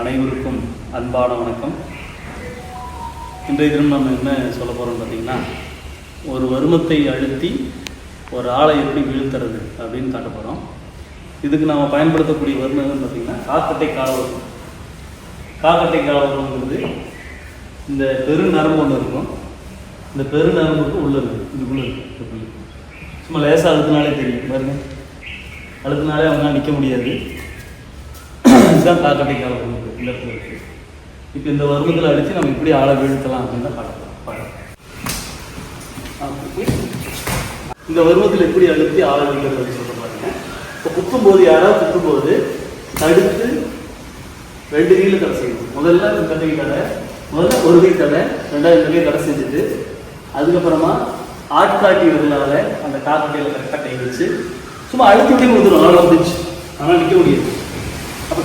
அனைவருக்கும் அன்பான வணக்கம். இன்றைய தினம் நம்ம என்ன சொல்ல போகிறோம் பார்த்தீங்கன்னா ஒரு வருமத்தை அழுத்தி ஒரு ஆளை எப்படி வீழ்த்துறது அப்படின்னு காட்ட போகிறோம் இதுக்கு நாம் பயன்படுத்தக்கூடிய வருமம் பார்த்தீங்கன்னா காக்கட்டை காலவரம். காக்கட்டை காலவரம்ங்கிறது இந்த பெரு நரம்பு ஒன்று இருக்கும். இந்த பெரு நரம்புக்கு உள்ளது இதுக்குள்ளே இருக்குது சும்மா லேசாக அழுத்தினாலே தெரியும். பாருங்கள் அழுத்தினாலே அவங்களால நிற்க முடியாது. இதுதான் காக்கட்டை காலம் இந்த இடத்துல இருக்கு. இப்போ இந்த வருமத்தில் அடித்து நம்ம இப்படி ஆளை வீழ்த்தலாம் அப்படின்னு தான் படம் இந்த வருமத்தில் எப்படி அழுத்தி ஆளை வீழ்கிறது சொல்ல பாருங்க. இப்போ குத்தும்போது யாராவது குத்தும்போது தடுத்து ரெண்டு கையில் கடை செய்யணும். முதல்ல இந்த கட்டை கடை முதல்ல ஒரு கை கடை ரெண்டாவது கை கடை செஞ்சுட்டு அதுக்கப்புறமா ஆட்காட்டி விரலால அந்த காக்கட்டையில் கரெக்டாக கை வச்சு சும்மா அழுத்தி விட்டு கொடுத்துரும். அவ்வளோ வந்துச்சு ஆனால் நிற்க முடியாது.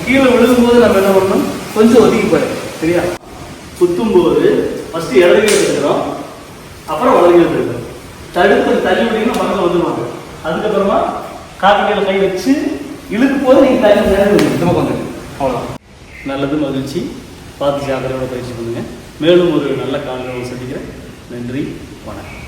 கீழே விழுகும்போது நம்ம என்ன பண்ணணும்? கொஞ்சம் ஒதுக்கி போயிடும் சரியா? சுத்தும்போது ஃபஸ்ட்டு இடது கை எடுத்துக்கிறோம். அப்புறம் வலது கை எடுத்துக்கிறோம். தடுப்பு தள்ளி விட்டீங்கன்னா பக்கத்தில் வந்துடுவாங்க அதுக்கப்புறமா காக்கட்டையில் கை வச்சு இழுக்கும் போது நீங்கள் தள்ளி நேரம் இந்த வந்துடுங்க நல்லது மகிழ்ச்சி. பார்த்து ஜாக்கிரதையோட பயிற்சி பண்ணுங்கள் மேலும் ஒரு நல்ல காலையில் சந்திக்கிறேன். நன்றி வணக்கம்.